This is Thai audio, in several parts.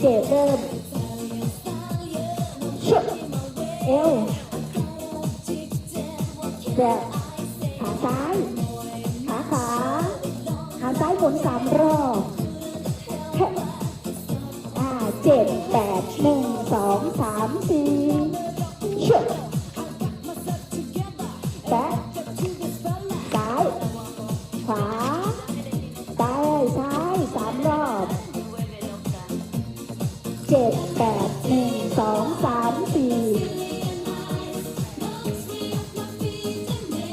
เจ็ดเริ่มชุดเอวแบบขาซ้าย ขาขวาขาซ้ายหมุนสามรอบอ่าเจ็ดแปดหนึ่งสองสามสี่ เจ็ดแปดหนึ่งสองสามสี่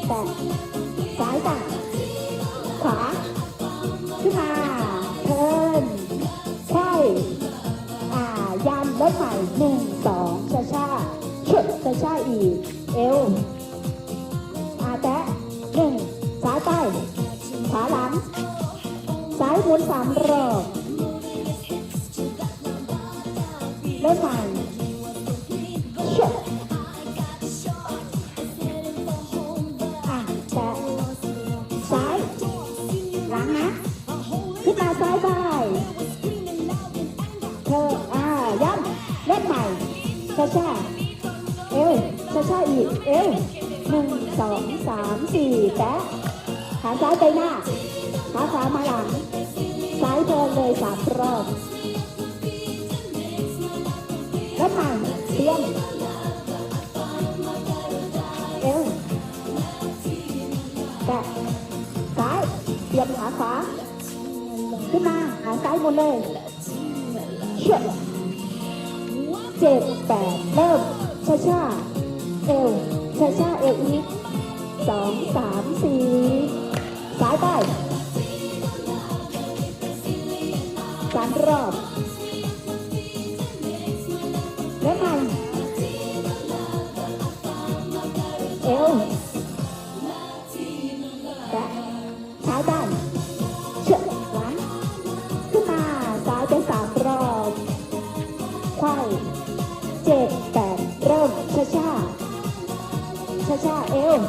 แปดซ้ายจ้ะขวา ขึ้นมาเทินไขว้อ่ายันแล้วใหม่หนึ่งสองช้าช้าชุดช้าช้าอีก เอวอาแตะหนึ่งซ้ายไปขวาหลัง ซ้ายหมุนสามรอบ เริ่มใหม่ชดอะแตะซ้ายหลังนะขึ้นมาซ้ายไปเธออ่าย้ำเล่นใหม่ช้าช้าเอวช้าช้าอีก เอวหนึ่งสองสามสี่แตะขาซ้ายไปหน้าขาขวามาหลัง ซ้ายเดินเลยสามรอบ ขึ้นมา หาซ้ายหมดเลยเชื่อเจ็ดแปดเริ่มช้าช้าเอวช้าช้าเอวอีกสองสามสี่ซ้ายไปสามรอบแล้วมันเอว ไข่เจ็ดแปดเริ่มช้าช้าช้าช้าเอว